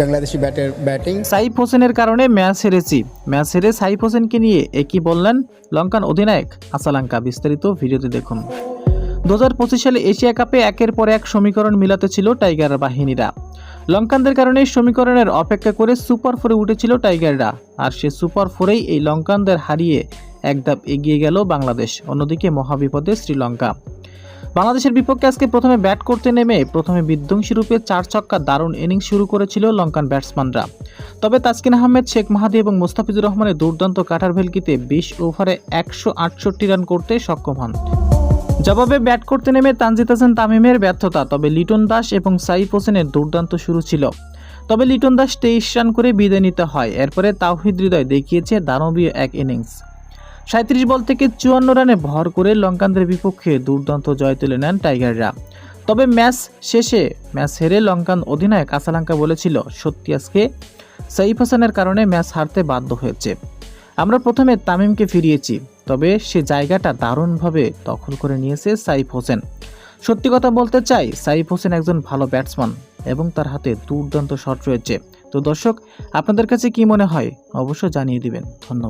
বাংলাদেশি ব্যাটের ব্যাটিং। সাইফ হোসেনের কারণে ম্যাচ হেরেছি। ম্যাচ হেরে সাইফ হোসেনকে নিয়ে একই বললেন লঙ্কান অধিনায়ক। আসালাঙ্কা বিস্তারিত ভিডিওতে দেখুন। দু হাজার পঁচিশ সালে এশিয়া কাপে একের পর এক সমীকরণ মিলাতে ছিল টাইগার বাহিনীরা। লঙ্কানদের কারণে সমীকরণের অপেক্ষা করে সুপার ফোরে উঠেছিল টাইগাররা। আর সে সুপার ফোরেই এই লঙ্কানদের হারিয়ে এক ধাপ এগিয়ে গেল বাংলাদেশ। অন্যদিকে মহাবিপদে শ্রীলঙ্কা। বাংলাদেশের বিপক্ষে আজকে প্রথমে ব্যাট করতে নেমে প্রথমে বিধ্বংসী রূপে চার ছক্কা দারুণ ইনিংস শুরু করেছিল লঙ্কান ব্যাটসম্যানরা। তবে তাসকিন আহমেদ, শেখ মাহাদি এবং মোস্তাফিজুর রহমানের দুর্দান্ত কাটার ভেলকিতে বিশ ওভারে একশো আটষট্টি রান করতে সক্ষম হন। জবাবে ব্যাট করতে নেমে তানজিদ হাসান তামিমের ব্যর্থতা, তবে লিটন দাস এবং সাইফ হোসেনের দুর্দান্ত শুরু ছিল। তবে লিটন দাস তেইশ রান করে বিদায় নিতে হয়। এরপরে তাওহিদ হৃদয় দেখিয়েছে দানবীয় এক ইনিংস। সাঁত্রিশ বল থেকে চুয়ান্ন রানে ভর করে লঙ্কানদের বিপক্ষে দুর্দান্ত জয় তুলে নেন টাইগাররা। তবে ম্যাচ শেষে, ম্যাচ হেরে লঙ্কান অধিনায়ক কাসালাঙ্কা বলেছিল, সত্যি আজকে সাইফ হাসানের কারণে ম্যাচ হারতে বাধ্য হয়েছে। আমরা প্রথমে তামিমকে ফিরিয়েছি, তবে সে জায়গাটা দারুণভাবে দখল করে নিয়েছে সাইফ হোসেন। সত্যি কথা বলতে চাই, সাইফ হোসেন একজন ভালো ব্যাটসম্যান এবং তার হাতে দুর্দান্ত শট রয়েছে। তো দর্শক, আপনাদের কাছে কি মনে হয়? অবশ্যই জানিয়ে দিবেন। ধন্যবাদ।